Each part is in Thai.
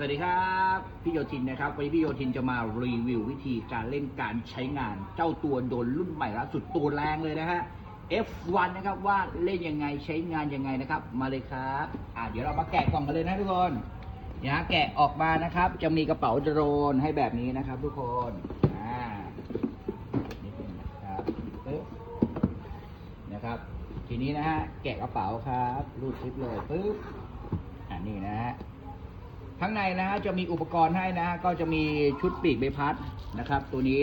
สวัสดีครับพี่โยทินนะครับวันนี้พี่โยทินจะมารีวิววิธีการเล่นการใช้งาน เจ้าตัวโดนรุ่นใหม่ล่าสุดตัวแรงเลยนะฮะ F1 นะครับว่าเล่นยังไงใช้งานยังไงนะครับ มาเลยครับอ่าเดี๋ยวเรามาแกะกล่องกันเลยนะทุกคนเนี่ยฮะแกะออกมานะครับ จะมีกระเป๋าโดรนให้แบบนี้นะครับ ทุกคนอ่านิดนึงนะครับปึ๊บนะครับ ทีนี้นะฮะแกะกระเป๋าครับรูดซิปเลยปึ๊บ ข้างในนะฮะจะมีอุปกรณ์ให้นะฮะก็จะมีชุดปีกใบพัดนะครับ ตัวนี้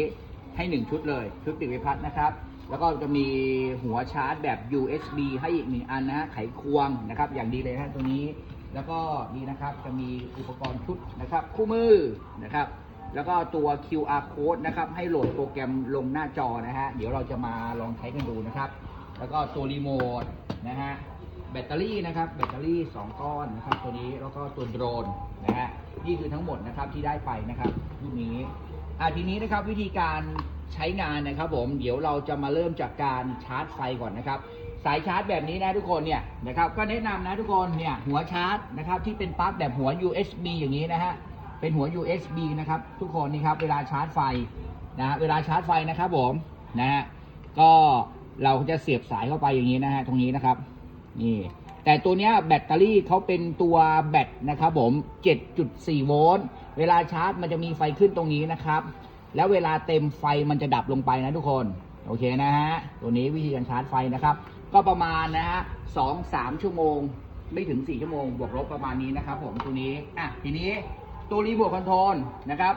ให้หนึ่งชุดเลย ชุดปีกใบพัดนะครับ แล้วก็จะมีหัวชาร์จแบบ USB ให้อีกหนึ่งอันนะฮะไขควงนะครับ อย่างดีเลยนะฮะตัวนี้ แล้วก็นี่นะครับจะมีอุปกรณ์ชุดนะครับ คู่มือนะครับ แล้วก็ตัว QR code นะครับ ให้โหลดโปรแกรมลงหน้าจอนะฮะ เดี๋ยวเราจะมาลองใช้กันดูนะครับ แล้วก็ตัวรีโมทนะฮะ แบตเตอรี่นะครับ แบตเตอรี่ 2 ก้อนนะครับ ตัวนี้แล้วก็ตัวโดรนนะฮะนี่คือทั้งหมดนะครับที่ได้ไปนะครับรุ่นนี้อะทีนี้นะครับวิธีการใช้งานนะครับ ผมเดี๋ยวเราจะมาเริ่มจากการชาร์จไฟก่อนนะครับ สายชาร์จแบบนี้นะทุกคนเนี่ยนะครับ ก็แนะนำนะทุกคนเนี่ยหัวชาร์จนะครับที่เป็นปลั๊กแบบหัว USB อย่างนี้นะฮะเป็นหัว USB นะครับ ทุกคนนี่ครับเวลาชาร์จไฟนะฮะเวลาชาร์จไฟนะครับผมนะฮะก็เราจะเสียบสายเข้าไปอย่างนี้นะฮะตรงนี้นะครับ นี่แต่ตัวนี้แบตเตอรี่เขาเป็นตัวแบตนะครับผม 7.4 โวลต์ เวลาชาร์จมันจะมีไฟขึ้นตรงนี้นะครับ แล้วเวลาเต็มไฟมันจะดับลงไปนะทุกคน โอเคนะฮะ ตัวนี้วิธีการชาร์จไฟนะครับ ก็ประมาณนะฮะสองสามชั่วโมง ไม่ถึง 4 ชั่วโมง บวกลบประมาณนี้นะครับผมตัวนี้ อะ ทีนี้ตัวรีโมทคอนโทรลนะครับ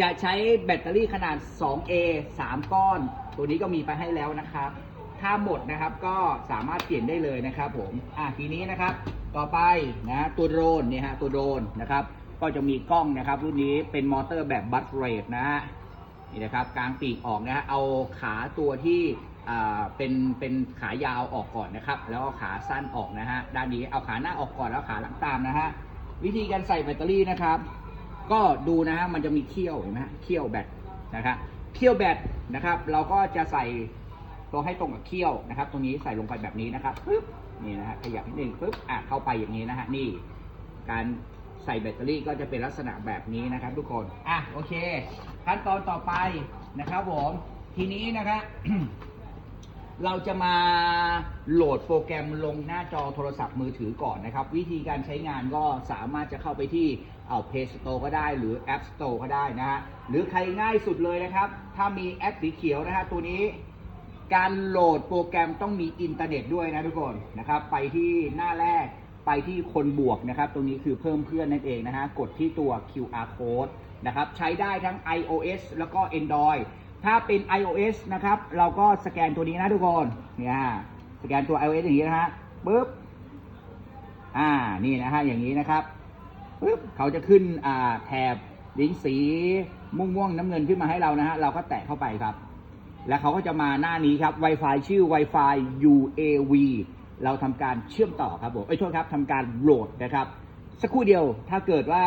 จะใช้แบตเตอรี่ขนาด 2A 3 ก้อน ตัวนี้ก็มีไปให้แล้วนะครับ ถ้าหมดนะครับก็สามารถเปลี่ยนได้เลยนะครับผมอะทีนี้นะครับ ต่อไปนะตัวโดรนเนี่ยฮะตัวโดรนนะครับ ก็จะมีกล้องนะครับ รุ่นนี้เป็นมอเตอร์แบบบัตเรทนะฮะนี่นะครับกลางปีกออกนะฮะเอาขาตัวที่อ่าเป็นเป็นขายาวออกก่อนนะครับ แล้วก็ขาสั้นออกนะฮะด้านนี้เอาขาหน้าออกก่อนแล้วขาหลังตามนะฮะวิธีการใส่แบตเตอรี่นะครับ ก็ดูนะฮะมันจะมีเขี้ยวเห็นไหมฮะเขี้ยวแบตนะครับเขี้ยวแบตนะครับ เราก็จะใส่ ตัวให้ตรงกับเขี้ยวนะครับ ตรงนี้ใส่ลงไปแบบนี้นะครับปึ๊บนี่นะฮะขยับนิดนึงปึ๊บอะเข้าไปอย่างนี้นะฮะนี่ การใส่แบตเตอรี่ก็จะเป็นลักษณะแบบนี้นะครับ ทุกคนอะโอเค ขั้นตอนต่อไปนะครับผมทีนี้นะครับเราจะมาโหลดโปรแกรมลงหน้าจอโทรศัพท์มือถือก่อนนะครับ วิธีการใช้งานก็สามารถจะเข้าไปที่เอา Play Store ก็ได้หรือ App Store ก็ได้นะฮะหรือใครง่ายสุดเลยนะครับ ถ้ามีแอปสีเขียวนะฮะตัวนี้ การโหลดโปรแกรมต้องมีอินเทอร์เน็ตด้วยนะทุกคนนะครับ ไปที่หน้าแรกไปที่คนบวกนะครับ ตรงนี้คือเพิ่มเพื่อนนั่นเองนะฮะ กดที่ตัว QR code นะครับ ใช้ได้ทั้ง iOS แล้วก็ Android ถ้าเป็น iOS นะครับ เราก็สแกนตัวนี้นะทุกคน เนี่ยสแกนตัว iOS อย่างนี้นะฮะปึ๊บ อ่า นี่นะฮะ อย่างนี้นะครับปึ๊บ เขาจะขึ้นอ่าแถบลิงก์สีม่วงๆน้ำเงินขึ้นมาให้เรานะฮะ เราก็แตะเข้าไปครับ แล้วเขาก็จะมาหน้านี้ครับ Wi-Fi ชื่อ Wi-Fi UAV เราทำการเชื่อมต่อครับผมเอ้ยโทษครับทำการโหลดนะครับ สักครู่เดียวถ้าเกิดว่า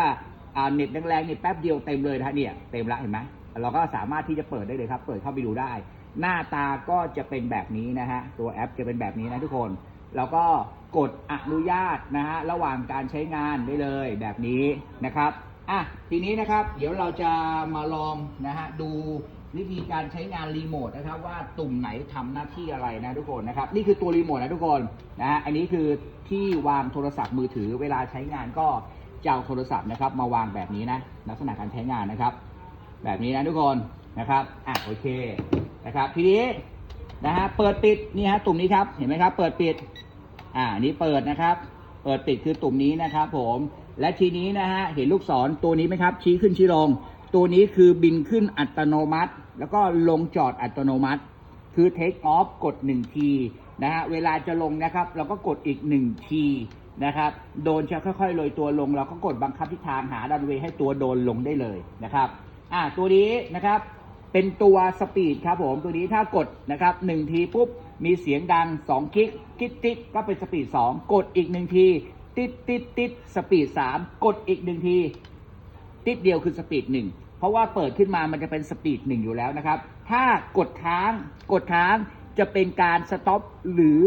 อ่าเน็ตแรงๆเนี่ยแป๊บเดียวเต็มเลยนะฮะเนี่ยเต็มละเห็นไหมเราก็สามารถที่จะเปิดได้เลยครับ เปิดเข้าไปดูได้ หน้าตาก็จะเป็นแบบนี้นะฮะตัวแอปจะเป็นแบบนี้นะทุกคนเราก็กดอนุญาตนะฮะระหว่างการใช้งานได้เลยแบบนี้นะครับอะทีนี้นะครับ เดี๋ยวเราจะมาลองนะฮะดู วิธีการใช้งานรีโมทนะครับ ว่าตุ่มไหนทำหน้าที่อะไรนะทุกคนนะครับ นี่คือตัวรีโมทนะทุกคนนะฮะอันนี้คือที่วางโทรศัพท์มือถือ เวลาใช้งานก็จะเอาโทรศัพท์นะครับ มาวางแบบนี้นะลักษณะการใช้งานนะครับ แบบนี้นะทุกคนนะครับอะโอเคนะครับ ทีนี้นะฮะเปิดปิดนี่ฮะตุ่มนี้ครับเห็นไหมครับ เปิดปิด อ่านี่เปิดนะครับ เปิดปิดคือตุ่มนี้นะครับ ผมและทีนี้นะฮะเห็นลูกศรตัวนี้ไหมครับ ชี้ขึ้นชี้ลง ตัวนี้คือบินขึ้นอัตโนมัติ แล้วก็ลงจอดอัตโนมัติ คือ take off กด 1 ทีนะฮะเวลาจะลงนะครับ เราก็กดอีก 1 ทีนะครับโดนจะค่อยๆโรยตัวลง เราก็กดบังคับทิศทางหาดันเวย์ให้ตัวโดนลงได้เลยนะครับอ่าตัวนี้นะครับเป็นตัวสปีดครับผมตัวนี้ถ้ากดนะครับหนึ่งทีปุ๊บมีเสียงดัง2คลิกคิดติดก็เป็นสปีด 2 กดอีกหนึ่งที ติดติดติดสปีด 3 กดอีกหนึ่งที ติดเดียวคือสปีดหนึ่งเพราะว่าเปิดขึ้นมามันจะเป็นสปีดหนึ่งอยู่แล้วนะครับ ถ้ากดค้างกดค้างจะเป็นการสต็อปหรือ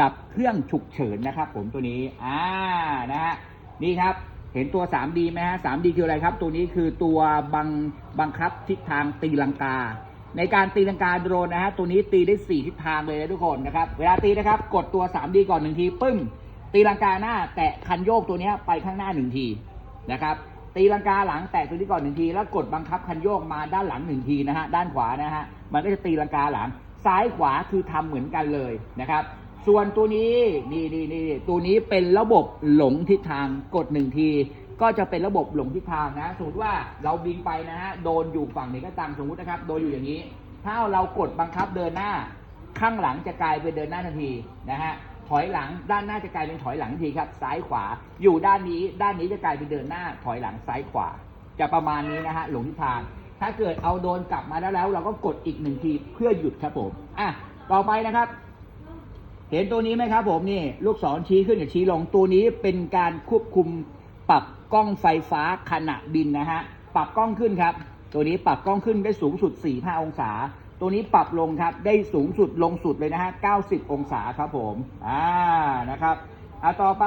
ดับเครื่องฉุกเฉินนะครับผมตัวนี้อ่านะฮะนี่ครับเห็นตัว 3D ไหมฮะ 3D คืออะไรครับ ตัวนี้คือตัวบังบังคับทิศทางตีลังกา ในการตีลังกาโดรนนะฮะ ตัวนี้ตีได้ 4 ทิศทางเลยนะทุกคนนะครับ เวลาตีนะครับ กดตัว 3D ก่อนหนึ่งที ปึ้ง ตีลังกาหน้า แตะคันโยกตัวนี้ไปข้างหน้าหนึ่งทีนะครับ ตีลังกาหลังแตะตัวนี้ก่อนหนึ่งที แล้วกดบังคับคันโยกมาด้านหลังหนึ่งทีนะฮะด้านขวานะฮะมันก็จะตีลังกาหลัง ซ้ายขวาคือทำเหมือนกันเลยนะครับ ส่วนตัวนี้นี่นี่นี่ตัวนี้เป็นระบบหลงทิศทางกดหนึ่งที ก็จะเป็นระบบหลงทิศทางนะสมมติว่าเราบินไปนะฮะโดนอยู่ฝั่งไหนก็ตามสมมตินะครับโดนอยู่อย่างนี้ ถ้าเรากดบังคับเดินหน้า ข้างหลังจะกลายเป็นเดินหน้าทันทีนะฮะ ถอยหลัง ด้านหน้าจะกลายเป็นถอยหลังทีครับ ซ้ายขวา อยู่ด้านนี้ ด้านนี้จะกลายเป็นเดินหน้า ถอยหลังซ้ายขวา จะประมาณนี้นะฮะหลงทิศทาง ถ้าเกิดเอาโดนกลับมาแล้วแล้ว เราก็กดอีกหนึ่งทีเพื่อหยุดครับผมอะต่อไปนะครับ เห็นตัวนี้ไหมครับ ผมนี่ลูกศรชี้ขึ้นกับชี้ลงตัวนี้เป็นการควบคุมปรับกล้องไฟฟ้าขณะบินนะฮะปรับกล้องขึ้นครับ ตัวนี้ปรับกล้องขึ้นได้สูงสุด 4-5 องศา ตัวนี้ปรับลงครับ ได้สูงสุดลงสุดเลยนะฮะ 90 องศาครับผม อ่า นะครับ อะต่อไป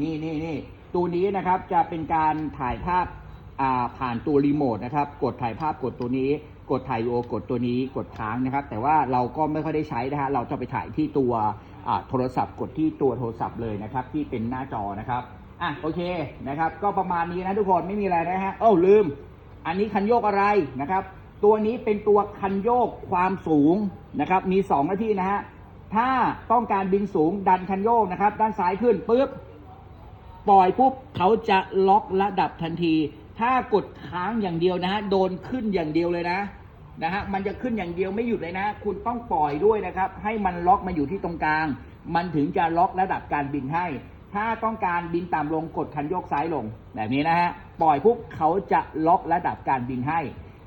นี่นี่นี่ ตัวนี้นะครับ จะเป็นการถ่ายภาพ อ่า ผ่านตัวรีโมทนะครับ กดถ่ายภาพกดตัวนี้ กดถ่ายโอกดตัวนี้ กดค้างนะครับ แต่ว่าเราก็ไม่ค่อยได้ใช้นะฮะ เราจะไปถ่ายที่ตัวอ่าโทรศัพท์กดที่ตัวโทรศัพท์เลยนะครับ ที่เป็นหน้าจอนะครับ อะ โอเค นะครับ ก็ประมาณนี้นะทุกคน ไม่มีอะไรนะฮะ เอ้าลืม อันนี้คันโยกอะไรนะครับ ตัวนี้เป็นตัวคันโยกความสูงนะครับ มีสองหน้าที่นะฮะ ถ้าต้องการบินสูงดันคันโยกนะครับ ด้านซ้ายขึ้นปุ๊บ ปล่อยปุ๊บเขาจะล็อกระดับทันที ถ้ากดค้างอย่างเดียวนะฮะ โดนขึ้นอย่างเดียวเลยนะนะฮะ มันจะขึ้นอย่างเดียวไม่หยุดเลยนะ คุณต้องปล่อยด้วยนะครับ ให้มันล็อกมาอยู่ที่ตรงกลาง มันถึงจะล็อกระดับการบินให้ ถ้าต้องการบินต่ำลงกดคันโยกซ้ายลง แบบนี้นะฮะ ปล่อยปุ๊บเขาจะล็อกระดับการบินให้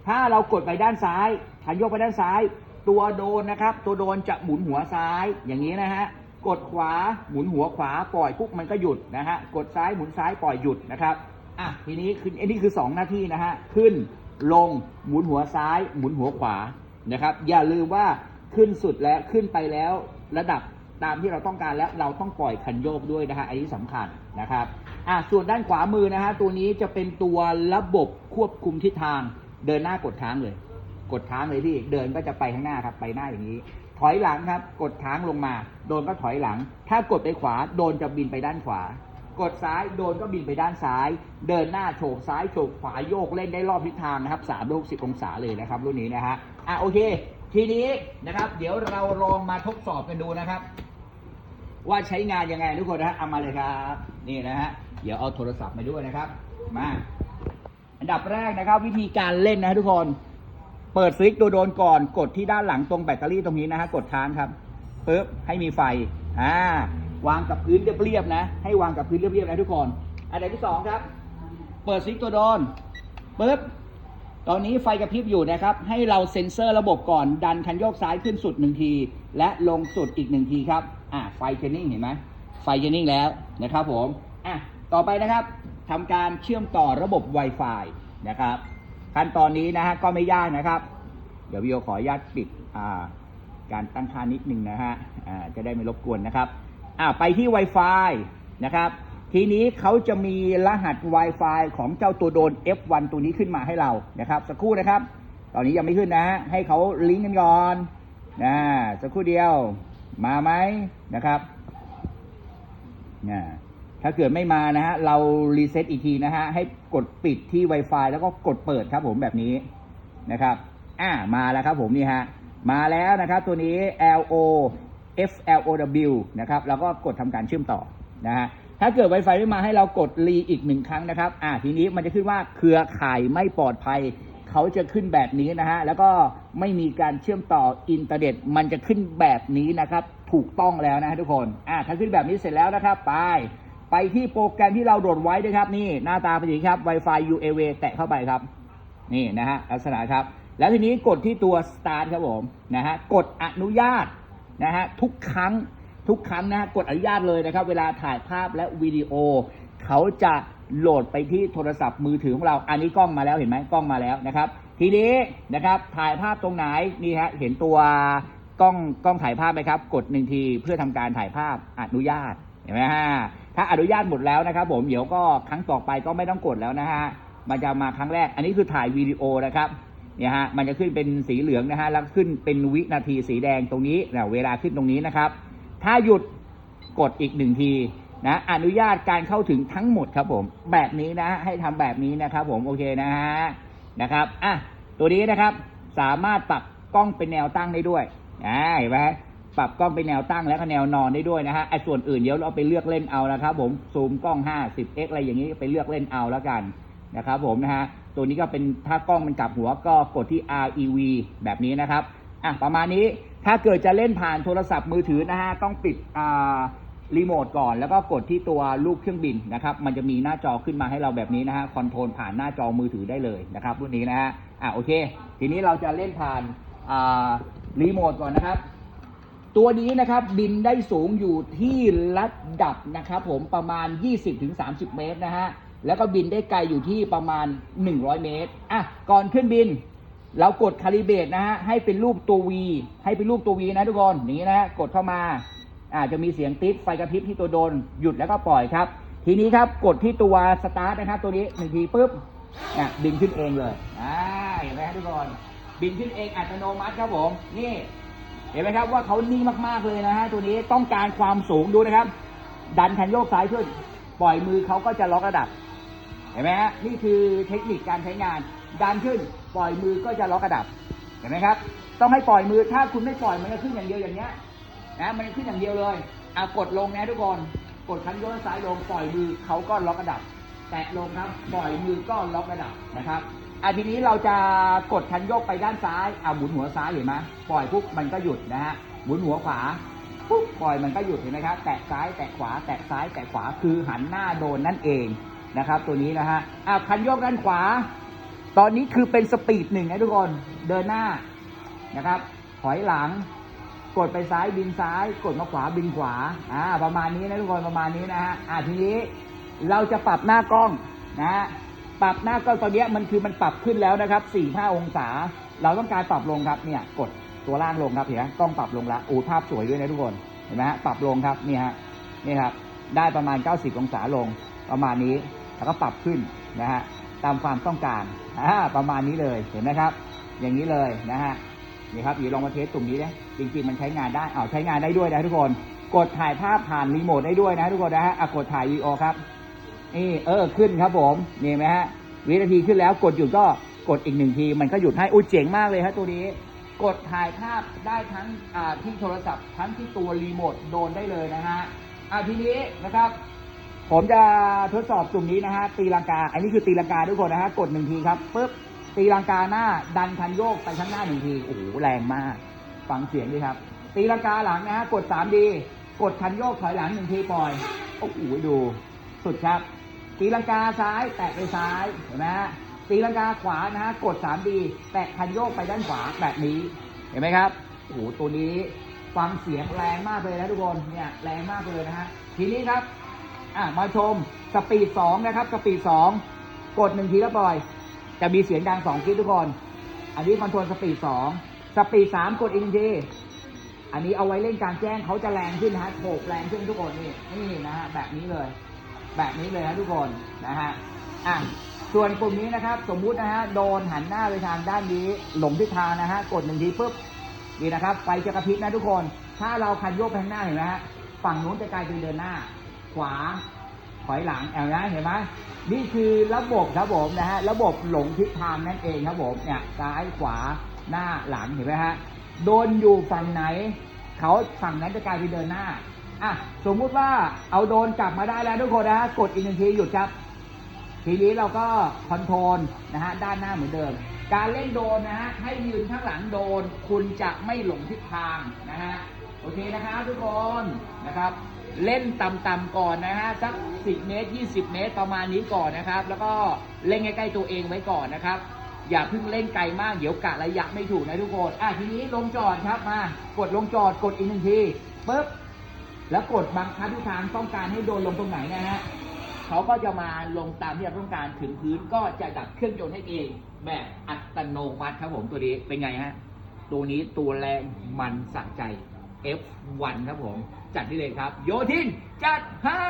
ถ้าเรากดไปด้านซ้ายคันโยกไปด้านซ้าย ตัวโดนนะครับ ตัวโดนจะหมุนหัวซ้ายอย่างนี้นะฮะกดขวาหมุนหัวขวาปล่อยปุ๊บมันก็หยุดนะฮะกดซ้ายหมุนซ้ายปล่อยหยุดนะครับอะทีนี้คืออันนี้คือ 2 หน้าที่นะฮะขึ้นลงหมุนหัวซ้าย หมุนหัวขวานะครับ อย่าลืมว่าขึ้นสุดแล้วขึ้นไปแล้วระดับตามที่เราต้องการแล้วเราต้องปล่อยคันโยกด้วยนะฮะอันนี้สำคัญนะครับอะส่วนด้านขวามือนะฮะตัวนี้จะเป็นตัวระบบควบคุมทิศทาง เดินหน้ากดค้างเลย กดค้างเลยพี่เดินก็จะไปข้างหน้าครับ ไปหน้าอย่างนี้ ถอยหลังครับ กดค้างลงมา โดนก็ถอยหลัง ถ้ากดไปขวา โดนจะบินไปด้านขวา กดซ้ายโดนก็บินไปด้านซ้าย เดินหน้าโฉกซ้ายโฉกขวาโยกเล่นได้รอบทิศทางนะครับสามสิบองศาเลยนะครับ รุ่นนี้นะฮะอะโอเค ทีนี้นะครับ เดี๋ยวเราลองมาทดสอบกันดูนะครับ ว่าใช้งานยังไงทุกคนนะฮะเอามาเลยครับ นี่นะฮะเดี๋ยวเอาโทรศัพท์มาด้วยนะครับ มา อันดับแรกนะครับ วิธีการเล่นนะทุกคน เปิดสวิตช์ตัวโดนก่อน กดที่ด้านหลังตรงแบตเตอรี่ตรงนี้นะฮะกดค้างครับปึ๊บให้มีไฟอ่าวางกับพื้นเรียบๆนะ ให้วางกับพื้นเรียบๆนะทุกคนอันดับที่สองครับ เปิดสวิตช์ตัวโดนปึ๊บตอนนี้ไฟกระพริบอยู่นะครับ ให้เราเซ็นเซอร์ระบบก่อนดันคันโยกซ้ายขึ้นสุดหนึ่งที และลงสุดอีกหนึ่งทีครับ อ่าไฟเชนนิ่งเห็นไหมไฟเชนนิ่งแล้วนะครับผม อะ ต่อไปนะครับทำการเชื่อมต่อระบบ Wi-Fi นะครับ ขั้นตอนนี้นะฮะก็ไม่ยากนะครับ เดี๋ยววิวขออนุญาตปิดการตั้งค่านิดนึงนะฮะจะได้ไม่รบกวนนะครับไปที่ Wi-Fi นะครับ ทีนี้เขาจะมีรหัส Wi-Fi ของเจ้าตัวโดน F1 ตัวนี้ขึ้นมาให้เรานะครับ สักครู่นะครับ ตอนนี้ยังไม่ขึ้นนะฮะให้เขาลิงก์กันก่อนนะสักครู่เดียวมาไหมนะครับนะ ถ้าเกิดไม่มานะฮะเรารีเซ็ตอีกทีนะฮะให้กดปิดที่ Wi-Fi แล้วก็กดเปิดครับผมแบบนี้นะครับอ่ามาแล้วครับผมนี่ฮะมาแล้วนะครับตัวนี้ L O F L O W นะครับแล้วก็กดทำการเชื่อมต่อนะฮะถ้าเกิด Wi-Fi ไม่มาให้เรากดรีอีกหนึ่งครั้งนะครับอ่าทีนี้มันจะขึ้นว่าเครือข่ายไม่ปลอดภัย เขาจะขึ้นแบบนี้นะฮะแล้วก็ไม่มีการเชื่อมต่ออินเทอร์เน็ตมันจะขึ้นแบบนี้นะครับถูกต้องแล้วนะฮะทุกคนอ่าถ้าขึ้นแบบนี้เสร็จแล้วนะครับไป ไปที่โปรแกรมที่เราโหลดไว้ด้วยครับนี่หน้าตาเป็นอย่างนี้ครับ Wi-Fi UAV แตะเข้าไปครับ นี่นะฮะลักษณะครับ แล้วทีนี้กดที่ตัว start ครับผมนะฮะกดอนุญาตนะฮะทุกครั้งทุกครั้งนะฮะกดอนุญาตเลยนะครับ เวลาถ่ายภาพและวิดีโอ เขาจะโหลดไปที่โทรศัพท์มือถือของเรา อันนี้กล้องมาแล้วเห็นไหมกล้องมาแล้วนะครับ ทีนี้นะครับถ่ายภาพตรงไหนนี่ฮะเห็นตัวกล้องกล้องถ่ายภาพไหมครับ กดหนึ่งทีเพื่อทำการถ่ายภาพอนุญาตเห็นไหมฮะ ถ้าอนุญาตหมดแล้วนะครับ ผมเดี๋ยวก็ครั้งต่อไปก็ไม่ต้องกดแล้วนะฮะมันจะมาครั้งแรก อันนี้คือถ่ายวิดีโอนะครับเนี่ยฮะมันจะขึ้นเป็นสีเหลืองนะฮะแล้วขึ้นเป็นวินาทีสีแดงตรงนี้เวลาขึ้นตรงนี้นะครับ ถ้าหยุดกดอีกหนึ่งทีนะอนุญาตการเข้าถึงทั้งหมดครับผม แบบนี้นะให้ทำแบบนี้นะครับ ผมโอเคนะฮะนะครับอะตัวนี้นะครับ สามารถปรับกล้องเป็นแนวตั้งได้ด้วยอ่าเห็นไหม ปรับกล้องเป็นแนวตั้งแล้วก็แนวนอนได้ด้วยนะฮะไอ้ส่วนอื่นเดี๋ยวเราไปเลือกเล่นเอานะครับผมซูมกล้อง 50x อะไรอย่างนี้ไปเลือกเล่นเอาแล้วกันนะครับผมนะฮะตัวนี้ก็เป็นถ้ากล้องมันกลับหัวก็กดที่ REV แบบนี้นะครับอะประมาณนี้ถ้าเกิดจะเล่นผ่านโทรศัพท์มือถือนะฮะต้องปิดอ่ารีโมทก่อนแล้วก็กดที่ตัวรูปเครื่องบินนะครับ มันจะมีหน้าจอขึ้นมาให้เราแบบนี้นะฮะคอนโทรลผ่านหน้าจอมือถือได้เลยนะครับรุ่นนี้นะฮะอะโอเค ทีนี้เราจะเล่นผ่านอ่ารีโมทก่อนนะครับ ตัวนี้นะครับบินได้สูงอยู่ที่ระดับนะครับผมประมาณ 20-30 เมตรนะฮะแล้วก็บินได้ไกลอยู่ที่ประมาณ 100 เมตรอะก่อนขึ้นบิน เรากดคาลิเบตนะฮะให้เป็นรูปตัว V ให้เป็นรูปตัว V นะทุกคนอย่างนี้นะฮะกดเข้ามาอาจจะมีเสียงติดไฟกระพริบที่ตัวโดนหยุดแล้วก็ปล่อยครับ ทีนี้ครับกดที่ตัวสตาร์ทนะครับตัวนี้หนึ่งทีปุ๊บอะบินขึ้นเองเลยอ่าเห็นไหมครับทุกคนบินขึ้นเองอัตโนมัติครับผมนี่ เห็นไหมครับว่าเขานิ่งมากๆเลยนะฮะตัวนี้ต้องการความสูงดูนะครับ ดันคันโยกซ้ายขึ้น ปล่อยมือเขาก็จะล็อกระดับ เห็นไหมฮะนี่คือเทคนิคการใช้งาน ดันขึ้น ปล่อยมือก็จะล็อกระดับ เห็นไหมครับ ต้องให้ปล่อยมือถ้าคุณไม่ปล่อยมันจะขึ้นอย่างเดียวอย่างเงี้ยนะมันจะขึ้นอย่างเดียวเลยอะกดลงนะทุกคนกดคันโยกซ้ายลงปล่อยมือเขาก็ล็อกระดับ แตะลงครับ ปล่อยมือก็ล็อกระดับนะครับ อะทีนี้เราจะกดคันโยกไปด้านซ้ายอะหมุนหัวซ้ายเห็นไหมปล่อยปุ๊บมันก็หยุดนะฮะหมุนหัวขวาปุ๊บปล่อยมันก็หยุดเห็นไหมครับแตะซ้ายแตะขวาแตะซ้ายแตะขวาคือหันหน้าโดนนั่นเองนะครับ ตัวนี้นะฮะอะคันโยกด้านขวา ตอนนี้คือเป็นสปีดหนึ่งนะทุกคนเดินหน้านะครับ ถอยหลัง กดไปซ้ายบินซ้าย กดมาขวาบินขวาอ่าประมาณนี้นะทุกคนประมาณนี้นะฮะอ่าทีนี้เราจะปรับหน้ากล้องนะฮะ ปรับหน้ากล้องตอนนี้มันคือมันปรับขึ้นแล้วนะครับ4 5องศา เราต้องการปรับลงครับเนี่ยกดตัวล่างลงครับเห็นไหมกล้องปรับลงละโอ้ภาพสวยด้วยนะทุกคนเห็นไหมฮะปรับลงครับนี่ฮะนี่ครับได้ประมาณ 90 องศาลงประมาณนี้แล้วก็ปรับขึ้นนะฮะตามความต้องการอ่าประมาณนี้เลยเห็นไหมครับ อย่างนี้เลยนะฮะนี่ครับเดี๋ยวลองมาเทสตรงนี้นะจริงๆมันใช้งานได้อ้าวใช้งานได้ด้วยนะทุกคน กดถ่ายภาพผ่านรีโมทได้ด้วยนะทุกคนนะฮะอะกดถ่ายวีโอครับ นี่เออขึ้นครับผมนี่ไหมฮะวินาทีขึ้นแล้วกดหยุดก็กดอีกหนึ่งที มันก็หยุดให้อุ้ยเจ๋งมากเลยฮะตัวนี้ กดถ่ายภาพได้ทั้งที่โทรศัพท์ทั้งที่ตัวรีโมทโดนได้เลยนะฮะอะทีนี้นะครับ ผมจะทดสอบจุ่มนี้นะฮะตีลังกา อันนี้คือตีลังกาทุกคนนะฮะกดหนึ่งทีครับปุ๊บตีลังกาหน้าดันคันโยกไปข้างหน้าหนึ่งทีโอ้โหแรงมากฟังเสียงดีครับ ตีลังกาหลังนะฮะกดสามดีกดคันโยกถอยหลังหนึ่งทีปล่อยโอ้โหดูสุดครับ ตีลังกาซ้ายแตะไปซ้ายเห็นไหมฮะตีลังกาขวานะฮะกดสามดีแตะคันโยกไปด้านขวาแบบนี้เห็นไหมครับโอ้โหตัวนี้ฟังเสียงแรงมากเลยนะทุกคนเนี่ยแรงมากเลยนะฮะทีนี้ครับอะมาชมสปีดสองนะครับสปีดสองกดหนึ่งทีแล้วปล่อย จะมีเสียงดังสองคลิปทุกคน อันนี้คอนโทรลสปีดสองสปีดสามกดอีกหนึ่งทีอันนี้เอาไว้เล่นการแจ้งเขาจะแรงขึ้นนะฮะโบกแรงขึ้นทุกคนนี่นี่นะฮะแบบนี้เลย แบบนี้เลยนะทุกคนนะฮะอะส่วนกลุ่มนี้นะครับ สมมุตินะฮะโดนหันหน้าไปทางด้านนี้หลงทิศทางนะฮะกดหนึ่งทีปุ๊บนี่นะครับไฟจะกระพริบนะทุกคน ถ้าเราคันโยกไปข้างหน้าเห็นไหมฮะฝั่งนู้นจะกลายเป็นเดินหน้า ขวาถอยหลังแอลนะเห็นไหมนี่คือระบบครับผมนะฮะระบบหลงทิศทางนั่นเองครับผมเนี่ยซ้ายขวาหน้าหลังเห็นไหมฮะโดนอยู่ฝั่งไหน เขาฝั่งนั้นจะกลายเป็นเดินหน้า อะสมมุติว่าเอาโดนกลับมาได้แล้วทุกคนนะฮะกดอีกหนึ่งทีหยุดครับทีนี้เราก็คอนโทรลนะฮะด้านหน้าเหมือนเดิม การเล่นโดนนะฮะให้ยืนข้างหลังโดน คุณจะไม่หลงทิศทางนะฮะโอเคนะครับทุกคนนะครับ เล่นต่ำๆก่อนนะฮะสัก 10 เมตร 20 เมตรประมาณนี้ก่อนนะครับ แล้วก็เล่นใกล้ๆตัวเองไว้ก่อนนะครับ อย่าเพิ่งเล่นไกลมากเดี๋ยวกะระยะไม่ถูกนะทุกคนอะทีนี้ลงจอดครับมากดลงจอดกดอีกหนึ่งทีปึ๊บ แล้วกดบังคับที่ทางต้องการให้โดนลงตรงไหนนะฮะเขาก็จะมาลงตามที่เราต้องการถึงพื้นก็จะดับเครื่องยนต์ให้เอง แบบอัตโนมัติครับผมตัวนี้เป็นไงฮะตัวนี้ตัวแรงมันสั่งใจ F1 ครับผม จัดที่เลยครับ โยทินจัดให้